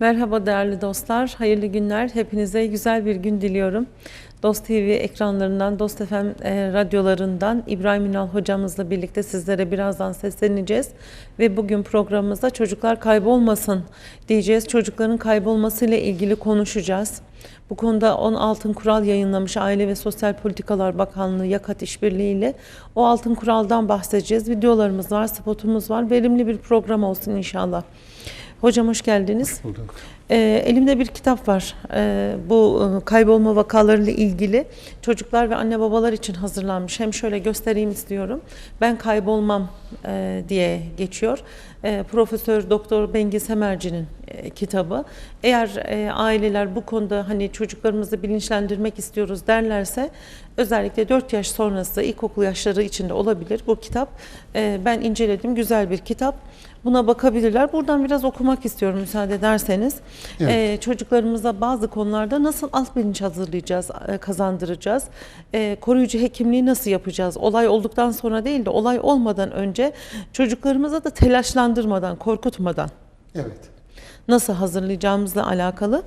Merhaba değerli dostlar, hayırlı günler. Hepinize güzel bir gün diliyorum. Dost TV ekranlarından, Dost FM e, radyolarından İbrahim Ünal hocamızla birlikte sizlere birazdan sesleneceğiz. Ve bugün programımızda çocuklar kaybolmasın diyeceğiz. Çocukların kaybolmasıyla ilgili konuşacağız. Bu konuda 10 altın kural yayınlamış Aile ve Sosyal Politikalar Bakanlığı Yakat İşbirliği ile o altın kuraldan bahsedeceğiz. Videolarımız var, spotumuz var. Verimli bir program olsun inşallah. Hocam hoş geldiniz. Bulduk. Ee, elimde bir kitap var. Ee, bu e, kaybolma vakalarıyla ilgili çocuklar ve anne babalar için hazırlanmış. Hem şöyle göstereyim istiyorum. Ben kaybolmam e, diye geçiyor. E, Profesör Doktor Bengiz Hemerci'nin e, kitabı. Eğer e, aileler bu konuda hani çocuklarımızı bilinçlendirmek istiyoruz derlerse özellikle 4 yaş sonrası ilkokul yaşları içinde olabilir. Bu kitap e, ben inceledim. Güzel bir kitap. Buna bakabilirler. Buradan biraz okumak istiyorum müsaade ederseniz. Evet. Ee, çocuklarımıza bazı konularda nasıl alt bilinç hazırlayacağız, e, kazandıracağız? Ee, koruyucu hekimliği nasıl yapacağız? Olay olduktan sonra değil de olay olmadan önce çocuklarımıza da telaşlandırmadan, korkutmadan Evet. Nasıl hazırlayacağımızla alakalı.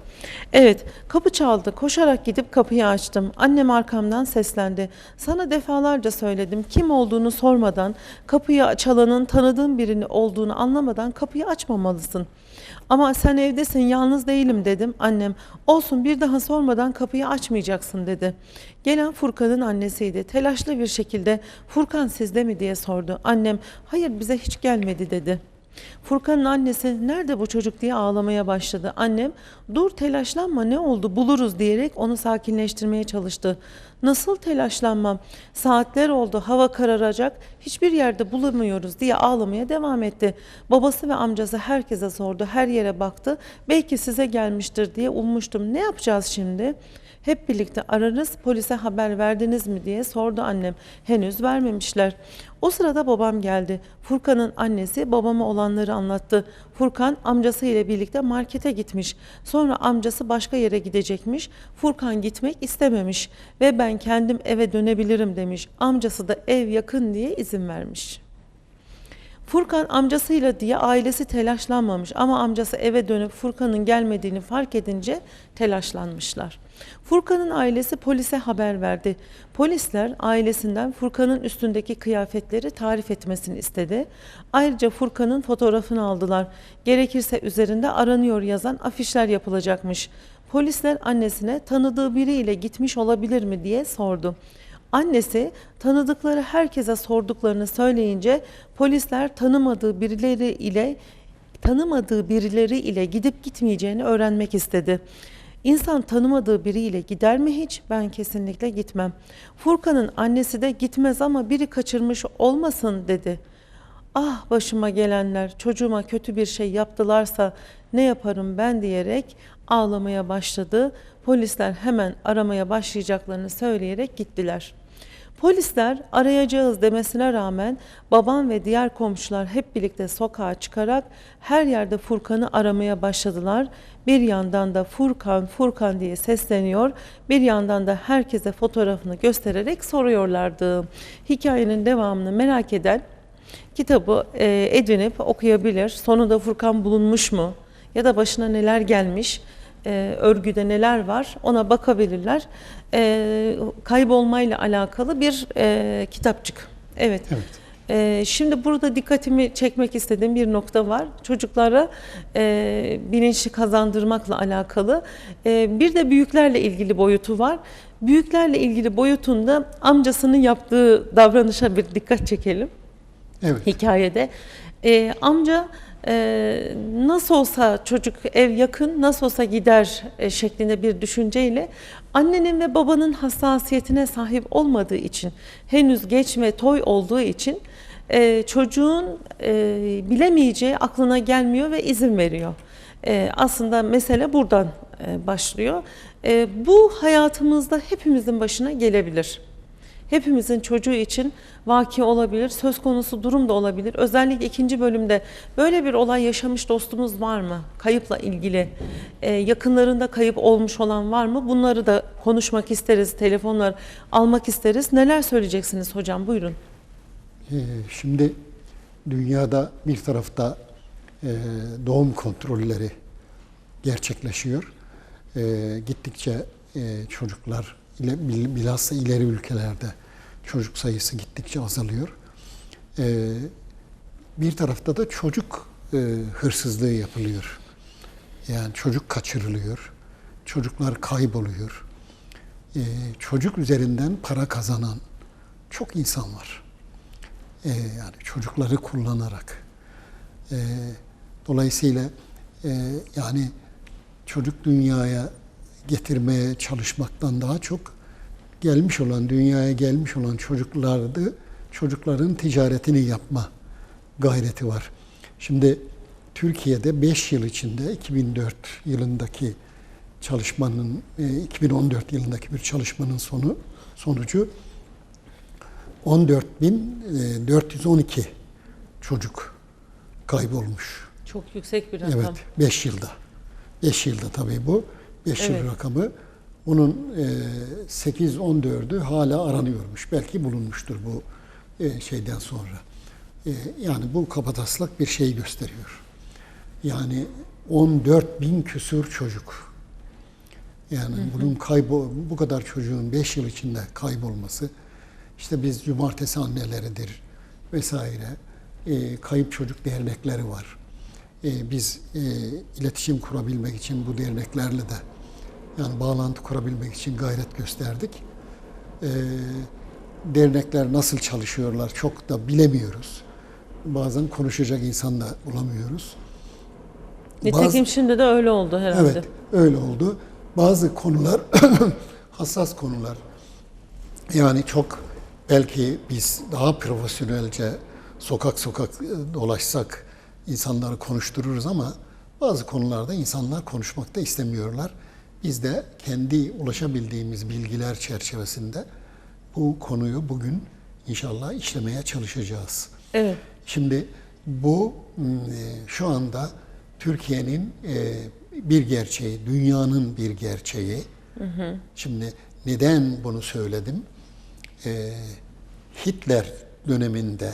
Evet, kapı çaldı. Koşarak gidip kapıyı açtım. Annem arkamdan seslendi. Sana defalarca söyledim. Kim olduğunu sormadan, kapıyı çalanın tanıdığın birini olduğunu anlamadan kapıyı açmamalısın. Ama sen evdesin, yalnız değilim dedim. Annem, olsun bir daha sormadan kapıyı açmayacaksın dedi. Gelen Furkan'ın annesiydi. Telaşlı bir şekilde Furkan sizde mi diye sordu. Annem, hayır bize hiç gelmedi dedi. Furkan'ın annesi nerede bu çocuk diye ağlamaya başladı. Annem dur telaşlanma ne oldu buluruz diyerek onu sakinleştirmeye çalıştı. Nasıl telaşlanmam? Saatler oldu hava kararacak hiçbir yerde bulamıyoruz diye ağlamaya devam etti. Babası ve amcası herkese sordu her yere baktı. Belki size gelmiştir diye ummuştum. Ne yapacağız şimdi? Hep birlikte ararız polise haber verdiniz mi diye sordu annem. Henüz vermemişler. O sırada babam geldi. Furkan'ın annesi babama olanları anlattı. Furkan amcası ile birlikte markete gitmiş. Sonra amcası başka yere gidecekmiş. Furkan gitmek istememiş ve ben kendim eve dönebilirim demiş. Amcası da ev yakın diye izin vermiş. Furkan amcasıyla diye ailesi telaşlanmamış ama amcası eve dönüp Furkan'ın gelmediğini fark edince telaşlanmışlar. Furkan'ın ailesi polise haber verdi. Polisler ailesinden Furkan'ın üstündeki kıyafetleri tarif etmesini istedi. Ayrıca Furkan'ın fotoğrafını aldılar. Gerekirse üzerinde aranıyor yazan afişler yapılacakmış. Polisler annesine tanıdığı biriyle gitmiş olabilir mi diye sordu. Annesi tanıdıkları herkese sorduklarını söyleyince polisler tanımadığı birileri ile tanımadığı birileri ile gidip gitmeyeceğini öğrenmek istedi. İnsan tanımadığı biriyle gider mi hiç? Ben kesinlikle gitmem. Furkan'ın annesi de gitmez ama biri kaçırmış olmasın dedi. Ah başıma gelenler çocuğuma kötü bir şey yaptılarsa ne yaparım ben diyerek ağlamaya başladı. Polisler hemen aramaya başlayacaklarını söyleyerek gittiler. Polisler arayacağız demesine rağmen babam ve diğer komşular hep birlikte sokağa çıkarak her yerde Furkan'ı aramaya başladılar. Bir yandan da Furkan, Furkan diye sesleniyor, bir yandan da herkese fotoğrafını göstererek soruyorlardı. Hikayenin devamını merak eden kitabı e, edinip okuyabilir. Sonunda Furkan bulunmuş mu? Ya da başına neler gelmiş? E, örgüde neler var ona bakabilirler. E, kaybolmayla alakalı bir e, kitapçık. Evet. Evet. E, şimdi burada dikkatimi çekmek istediğim bir nokta var. Çocuklara e, bilinçli kazandırmakla alakalı. E, bir de büyüklerle ilgili boyutu var. Büyüklerle ilgili boyutunda amcasının yaptığı davranışa bir dikkat çekelim Evet. hikayede. Ee, amca e, nasıl olsa çocuk ev yakın, nasıl olsa gider e, şeklinde bir düşünceyle annenin ve babanın hassasiyetine sahip olmadığı için, henüz geçme toy olduğu için e, çocuğun e, bilemeyeceği aklına gelmiyor ve izin veriyor. E, aslında mesele buradan e, başlıyor. E, bu hayatımızda hepimizin başına gelebilir. Hepimizin çocuğu için vaki olabilir, söz konusu durum da olabilir. Özellikle ikinci bölümde böyle bir olay yaşamış dostumuz var mı? Kayıpla ilgili, Ee, yakınlarında kayıp olmuş olan var mı? Bunları da konuşmak isteriz, telefonlar almak isteriz. Neler söyleyeceksiniz hocam? Buyurun. Ee, şimdi dünyada bir tarafta e, doğum kontrolleri gerçekleşiyor. E, gittikçe e, çocuklar ile bil- bilhassa ileri ülkelerde çocuk sayısı gittikçe azalıyor. E, bir tarafta da çocuk e, hırsızlığı yapılıyor. Yani çocuk kaçırılıyor. Çocuklar kayboluyor. E, çocuk üzerinden para kazanan çok insan var. E, yani çocukları kullanarak. Dolayısıyla e, yani çocuk dünyaya getirmeye çalışmaktan daha çok gelmiş olan, dünyaya gelmiş olan çocuklardı, çocukların ticaretini yapma gayreti var. Şimdi Türkiye'de 5 yıl içinde 2004 yılındaki çalışmanın, e, 2014 yılındaki bir çalışmanın sonu sonucu 14.412 çocuk kaybolmuş. Çok yüksek bir rakam. Evet, 5 yılda. 5 yılda tabii bu. 5 Evet. yıl rakamı. Bunun e, 8-14'ü hala aranıyormuş. Belki bulunmuştur bu e, şeyden sonra. E, yani bu kabataslak bir şey gösteriyor. Yani 14 bin küsur çocuk. Yani bunun kaybol bu kadar çocuğun 5 yıl içinde kaybolması işte biz cumartesi anneleridir vesaire e, kayıp çocuk dernekleri var. E, biz e, iletişim kurabilmek için bu derneklerle de yani bağlantı kurabilmek için gayret gösterdik. E, dernekler nasıl çalışıyorlar çok da bilemiyoruz. Bazen konuşacak insan da bulamıyoruz. Nitekim Bazı- şimdi de öyle oldu herhalde. Evet, öyle oldu. Bazı konular hassas konular. Yani çok belki biz daha profesyonelce sokak sokak e, dolaşsak insanları konuştururuz ama bazı konularda insanlar konuşmak da istemiyorlar. Biz de kendi ulaşabildiğimiz bilgiler çerçevesinde bu konuyu bugün inşallah işlemeye çalışacağız. Evet. Şimdi bu e, şu anda Türkiye'nin e, bir gerçeği, dünyanın bir gerçeği. Şimdi neden bunu söyledim? E, Hitler döneminde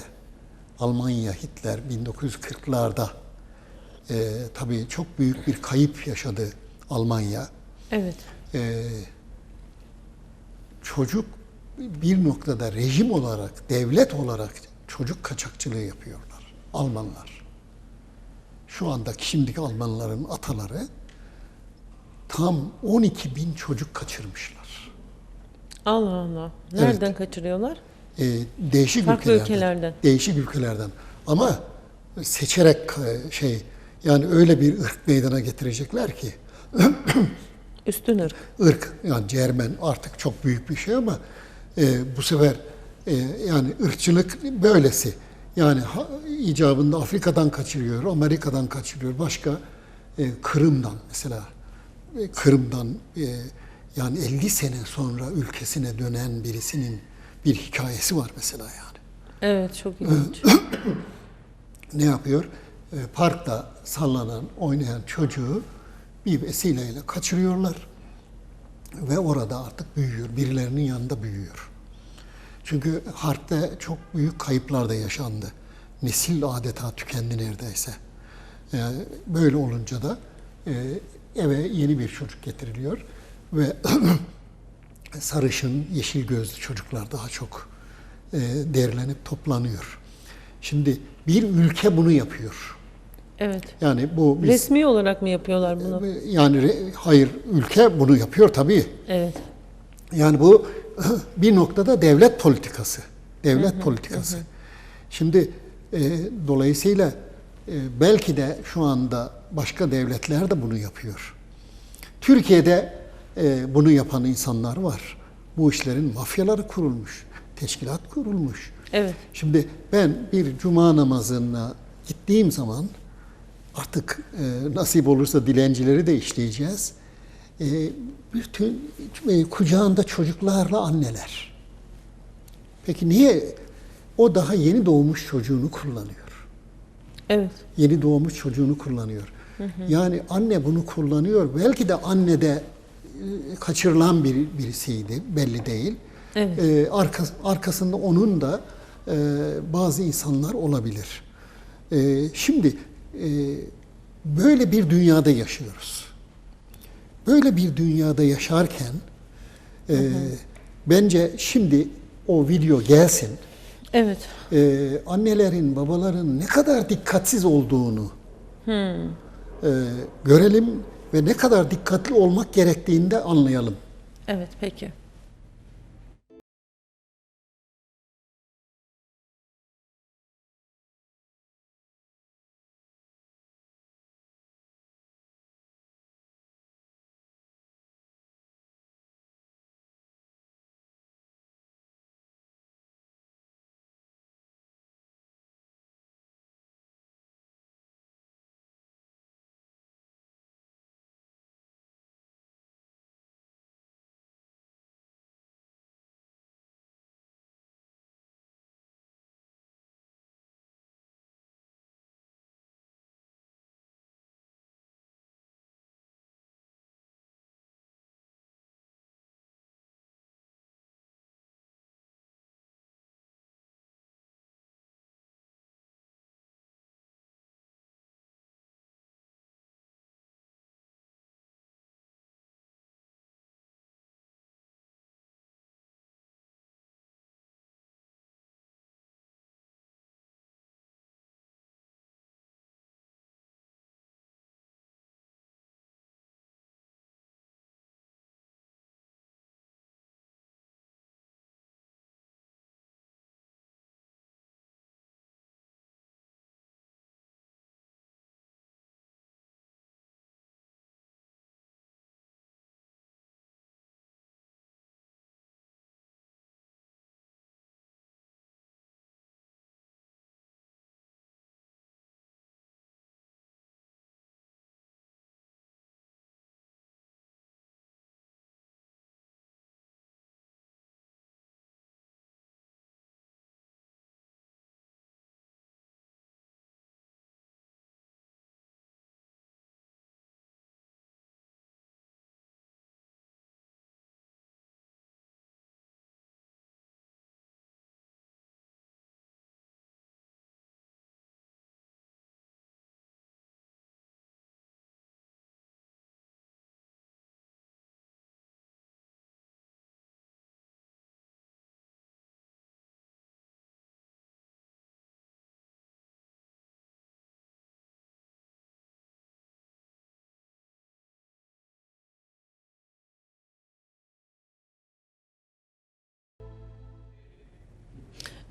Almanya Hitler 1940'larda e, tabii çok büyük bir kayıp yaşadı Almanya. Evet. Ee, çocuk bir noktada rejim olarak, devlet olarak çocuk kaçakçılığı yapıyorlar. Almanlar. Şu andaki şimdiki Almanların ataları tam 12 bin çocuk kaçırmışlar. Allah Allah. Nereden kaçırıyorlar? Ee, değişik Farklı ülkelerden. ülkelerden. Değişik ülkelerden. Ama seçerek e, şey yani öyle bir ırk meydana getirecekler ki Üstün ırk. ırk yani Cermen artık çok büyük bir şey ama e, bu sefer e, yani ırkçılık böylesi. Yani ha, icabında Afrika'dan kaçırıyor, Amerika'dan kaçırıyor, başka e, Kırım'dan mesela e, Kırım'dan e, yani 50 sene sonra ülkesine dönen birisinin bir hikayesi var mesela yani Evet çok ilginç. ne yapıyor? E, parkta sallanan, oynayan çocuğu bir vesileyle kaçırıyorlar. Ve orada artık büyüyor. Birilerinin yanında büyüyor. Çünkü harpte çok büyük kayıplar da yaşandı. Nesil adeta tükendi neredeyse. E, böyle olunca da e, eve yeni bir çocuk getiriliyor. Ve sarışın, yeşil gözlü çocuklar daha çok e, derlenip toplanıyor. Şimdi bir ülke bunu yapıyor. Evet. Yani bu biz, Resmi olarak mı yapıyorlar bunu? yani hayır ülke bunu yapıyor tabii. Evet. Yani bu bir noktada devlet politikası. Devlet politikası. Şimdi e, dolayısıyla e, belki de şu anda başka devletler de bunu yapıyor. Türkiye'de e, bunu yapan insanlar var. Bu işlerin mafyaları kurulmuş, teşkilat kurulmuş. Evet. Şimdi ben bir cuma namazına gittiğim zaman artık e, nasip olursa dilencileri de işleyeceğiz. E, bütün e, kucağında çocuklarla anneler. Peki niye o daha yeni doğmuş çocuğunu kullanıyor? Evet. Yeni doğmuş çocuğunu kullanıyor. Yani anne bunu kullanıyor. Belki de anne de e, kaçırılan bir birisiydi, belli değil. Evet. Ee, arka, arkasında onun da e, bazı insanlar olabilir. Ee, şimdi e, böyle bir dünyada yaşıyoruz. böyle bir dünyada yaşarken e, bence şimdi o video gelsin. Evet. e, annelerin, babaların ne kadar dikkatsiz olduğunu e, görelim ve ne kadar dikkatli olmak gerektiğini de anlayalım. Evet peki.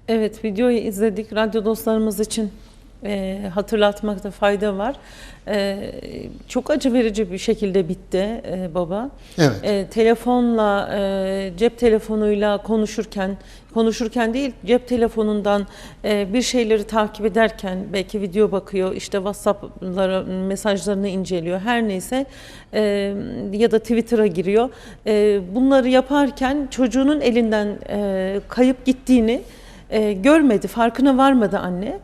Evet, videoyu izledik. Radyo dostlarımız için e, hatırlatmakta fayda var. E, çok acı verici bir şekilde bitti e, baba. Evet. E, telefonla, e, cep telefonuyla konuşurken, konuşurken değil, cep telefonundan e, bir şeyleri takip ederken, belki video bakıyor, işte WhatsApp'lara mesajlarını inceliyor, her neyse e, ya da Twitter'a giriyor. E, bunları yaparken çocuğunun elinden e, kayıp gittiğini e, görmedi, farkına varmadı anne.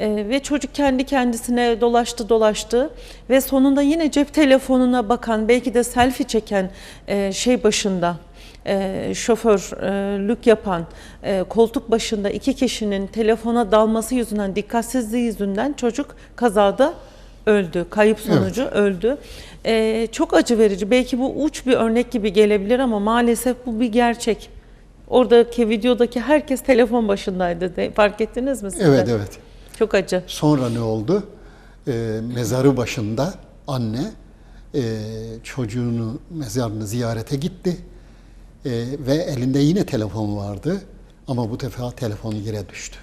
E, ve çocuk kendi kendisine dolaştı dolaştı ve sonunda yine cep telefonuna bakan, belki de selfie çeken e, şey başında, e, şoförlük yapan, e, koltuk başında iki kişinin telefona dalması yüzünden, dikkatsizliği yüzünden çocuk kazada öldü. Kayıp sonucu öldü. E, çok acı verici. Belki bu uç bir örnek gibi gelebilir ama maalesef bu bir gerçek. Oradaki videodaki herkes telefon başındaydı. De, fark ettiniz mi siz de? Evet, evet. Çok acı. Sonra ne oldu? Ee, mezarı başında anne e, çocuğunu mezarını ziyarete gitti Ee, ve elinde yine telefon vardı ama bu defa telefon yere düştü.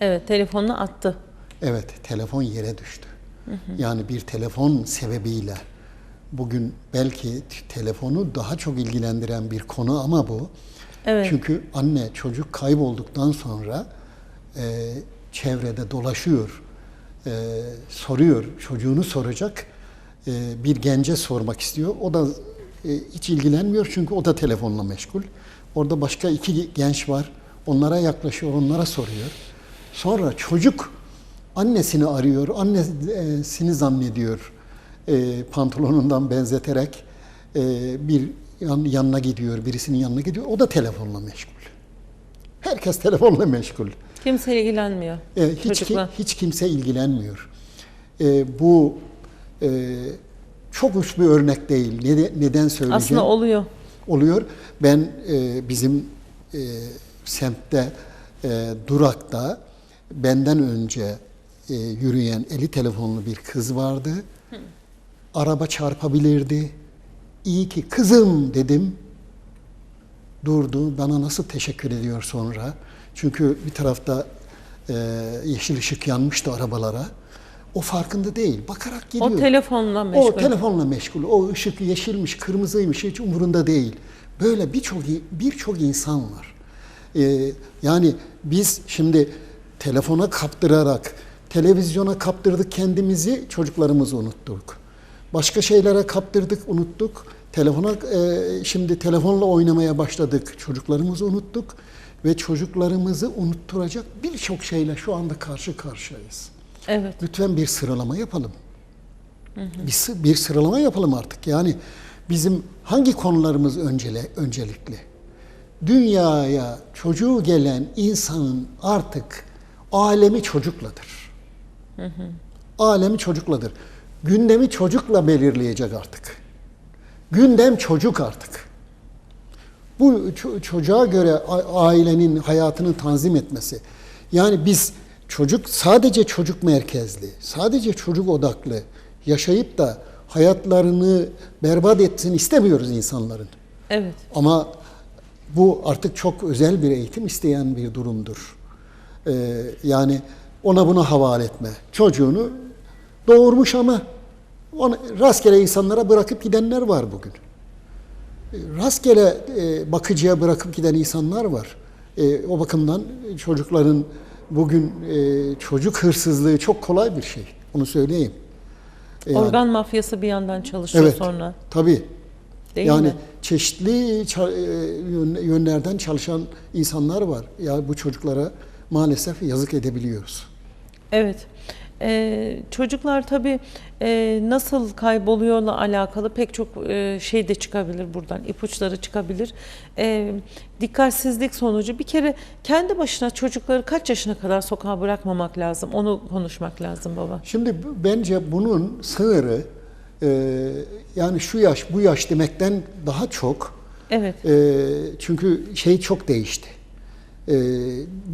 Evet, telefonunu attı. Evet, telefon yere düştü. Yani bir telefon sebebiyle bugün belki telefonu daha çok ilgilendiren bir konu ama bu. Evet. Çünkü anne çocuk kaybolduktan sonra e, çevrede dolaşıyor, e, soruyor, çocuğunu soracak, e, bir gence sormak istiyor. O da e, hiç ilgilenmiyor çünkü o da telefonla meşgul. Orada başka iki genç var, onlara yaklaşıyor, onlara soruyor. Sonra çocuk annesini arıyor, annesini zannediyor e, pantolonundan benzeterek e, bir yanına gidiyor, birisinin yanına gidiyor. O da telefonla meşgul. Herkes telefonla meşgul. Kimse ilgilenmiyor. E, hiç, ki- hiç kimse ilgilenmiyor. E, bu e, çok uç bir örnek değil. Neden, neden söyleyeceğim? Aslında oluyor. oluyor. Ben e, bizim e, semtte e, durakta benden önce e, yürüyen eli telefonlu bir kız vardı. Araba çarpabilirdi. İyi ki kızım dedim. Durdu. Bana nasıl teşekkür ediyor sonra. Çünkü bir tarafta e, yeşil ışık yanmıştı arabalara. O farkında değil. Bakarak gidiyor. O telefonla meşgul. O telefonla meşgul. O ışık yeşilmiş, kırmızıymış hiç umurunda değil. Böyle birçok birçok insan var. Ee, yani biz şimdi telefona kaptırarak, televizyona kaptırdık kendimizi, çocuklarımızı unuttuk. Başka şeylere kaptırdık, unuttuk. Telefona e, şimdi telefonla oynamaya başladık, çocuklarımızı unuttuk ve çocuklarımızı unutturacak birçok şeyle şu anda karşı karşıyayız. Evet. Lütfen bir sıralama yapalım. Bir, sı- bir sıralama yapalım artık. Yani bizim hangi konularımız öncele, öncelikli? Dünyaya çocuğu gelen insanın artık alemi çocukladır. Alemi çocukladır. Gündemi çocukla belirleyecek artık. Gündem çocuk artık. Bu ço- çocuğa göre ailenin hayatını tanzim etmesi. Yani biz çocuk sadece çocuk merkezli, sadece çocuk odaklı yaşayıp da hayatlarını berbat etsin istemiyoruz insanların. Evet. Ama bu artık çok özel bir eğitim isteyen bir durumdur. Ee, yani ona buna havale etme. Çocuğunu doğurmuş ama onu rastgele insanlara bırakıp gidenler var bugün. E, Rastgele e, bakıcıya bırakıp giden insanlar var. E, o bakımdan çocukların bugün e, çocuk hırsızlığı çok kolay bir şey. Onu söyleyeyim. Yani- Organ mafyası bir yandan çalışıyor evet, sonra. Tabii. Değil yani mi? çeşitli yönlerden çalışan insanlar var. Ya bu çocuklara maalesef yazık edebiliyoruz. Evet. Ee, çocuklar tabii e, nasıl kayboluyorla alakalı pek çok e, şey de çıkabilir buradan, ipuçları çıkabilir. E, dikkatsizlik sonucu bir kere kendi başına çocukları kaç yaşına kadar sokağa bırakmamak lazım, onu konuşmak lazım baba. Şimdi bence bunun sınırı e, yani şu yaş bu yaş demekten daha çok Evet, e, çünkü şey çok değişti. E,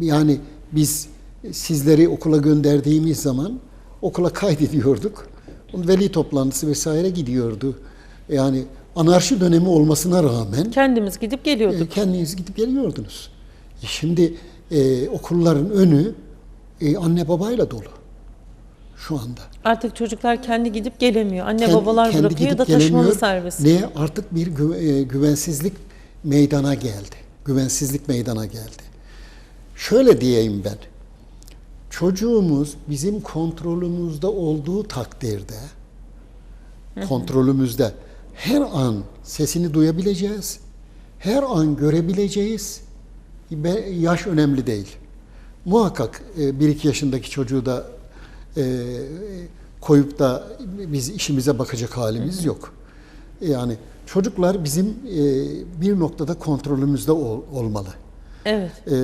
yani biz sizleri okula gönderdiğimiz zaman okula kaydediyorduk. Veli toplantısı vesaire gidiyordu. Yani anarşi dönemi olmasına rağmen kendimiz gidip e, geliyorduk. kendiniz gidip geliyordunuz. E, Şimdi e, okulların önü e, anne babayla dolu şu anda. Artık çocuklar kendi gidip gelemiyor. Anne Kendi- babalar kendi bırakıyor ya da taşımalı servis. Ne artık bir gü- e, güvensizlik meydana geldi. Güvensizlik meydana geldi. Şöyle diyeyim ben. Çocuğumuz bizim kontrolümüzde olduğu takdirde kontrolümüzde her an sesini duyabileceğiz. Her an görebileceğiz. Yaş önemli değil. Muhakkak e, bir iki yaşındaki çocuğu da e, koyup da biz işimize bakacak halimiz yok. Yani çocuklar bizim e, bir noktada kontrolümüzde ol- olmalı. Evet. E,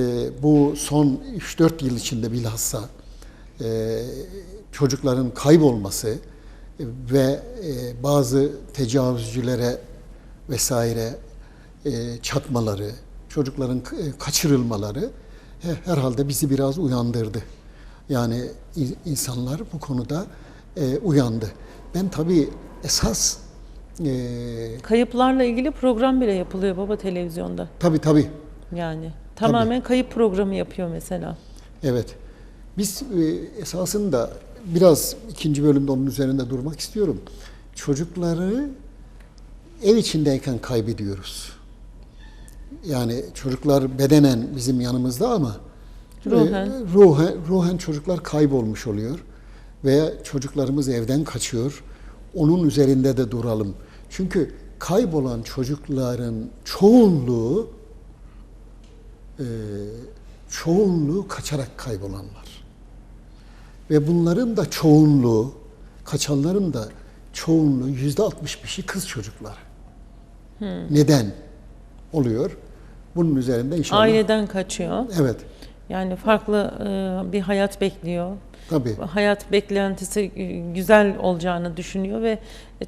bu son 3-4 yıl içinde bilhassa e, çocukların kaybolması e, ve e, bazı tecavüzcülere vesaire e, çatmaları, çocukların e, kaçırılmaları he- herhalde bizi biraz uyandırdı. Yani in- insanlar bu konuda e, uyandı. Ben tabii esas e, Kayıplarla ilgili program bile yapılıyor baba televizyonda. tabii tabii Yani tamamen kayıp programı yapıyor mesela. Evet. Biz e, esasında biraz ikinci bölümde onun üzerinde durmak istiyorum. Çocukları ev içindeyken kaybediyoruz. Yani çocuklar bedenen bizim yanımızda ama e, Ruhen. ruhen, ruhen çocuklar kaybolmuş oluyor veya çocuklarımız evden kaçıyor. Onun üzerinde de duralım. Çünkü kaybolan çocukların çoğunluğu e, çoğunluğu kaçarak kaybolanlar. Ve bunların da çoğunluğu, kaçanların da çoğunluğu yüzde 65'i kız çocukları. Neden oluyor? Bunun üzerinde inşallah. Aileden kaçıyor. Evet. Yani farklı e, bir hayat bekliyor. Tabii. Hayat beklentisi e, güzel olacağını düşünüyor ve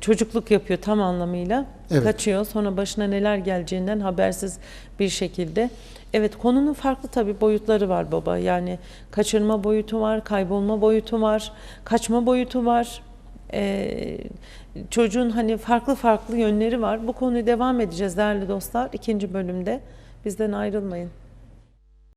çocukluk yapıyor tam anlamıyla. Evet. Kaçıyor. Sonra başına neler geleceğinden habersiz bir şekilde. Evet konunun farklı tabii boyutları var baba. Yani kaçırma boyutu var, kaybolma boyutu var, kaçma boyutu var. Ee, çocuğun hani farklı farklı yönleri var. Bu konuyu devam edeceğiz değerli dostlar ikinci bölümde. Bizden ayrılmayın.